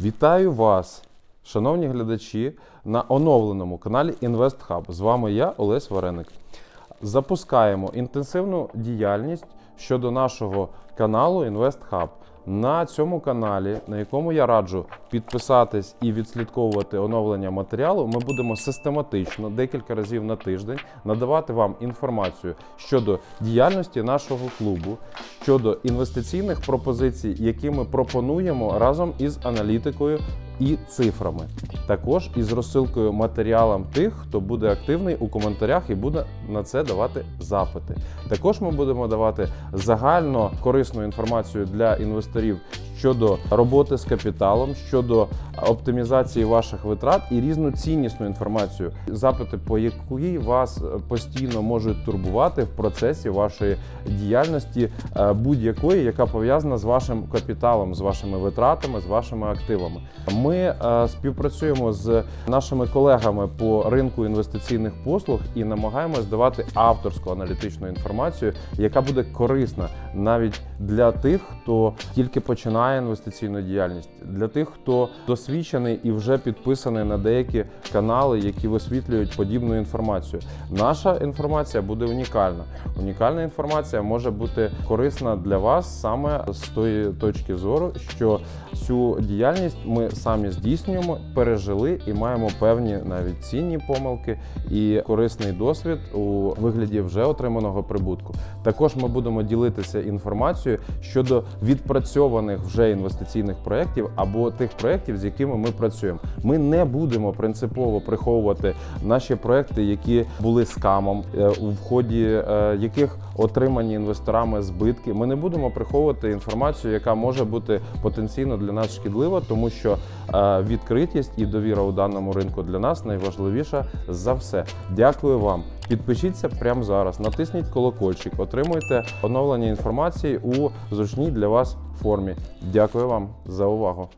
Вітаю вас, шановні глядачі, на оновленому каналі InvestHub. З вами я, Олесь Вареник. Запускаємо інтенсивну діяльність щодо нашого каналу InvestHub. На цьому каналі, на якому я раджу підписатись і відслідковувати оновлення матеріалу, ми будемо систематично декілька разів на тиждень надавати вам інформацію щодо діяльності нашого клубу, щодо інвестиційних пропозицій, які ми пропонуємо разом із аналітикою і цифрами. Також із розсилкою матеріалам тих, хто буде активний у коментарях і буде на це давати запити. Також ми будемо давати загально корисну інформацію для інвесторів щодо роботи з капіталом, щодо оптимізації ваших витрат і різну ціннісну інформацію, запити, по якій вас постійно можуть турбувати в процесі вашої діяльності е, будь-якої, яка пов'язана з вашим капіталом, з вашими витратами, з вашими активами. Ми е, співпрацюємо з нашими колегами по ринку інвестиційних послуг і намагаємось давати авторську аналітичну інформацію, яка буде корисна навіть для тих, хто тільки починає інвестиційну діяльність, для тих, хто досвідчений і вже підписаний на деякі канали, які висвітлюють подібну інформацію. Наша інформація буде унікальна. Унікальна інформація може бути корисна для вас саме з тої точки зору, що цю діяльність ми самі здійснюємо, пережили і маємо певні навіть цінні помилки і корисний досвід у вигляді вже отриманого прибутку. Також ми будемо ділитися інформацією щодо відпрацьованих вже інвестиційних проєктів або тих проєктів, з якими ми працюємо. Ми не будемо принципово приховувати наші проєкти, які були скамом, е, у вході е, яких отримані інвесторами збитки. Ми не будемо приховувати інформацію, яка може бути потенційно для нас шкідлива, тому що е, відкритість і довіра у даному ринку для нас найважливіша за все. Дякую вам. Підпишіться прямо зараз, натисніть колокольчик, отримуйте оновлення інформації у зручній для вас формі. Дякую вам за увагу.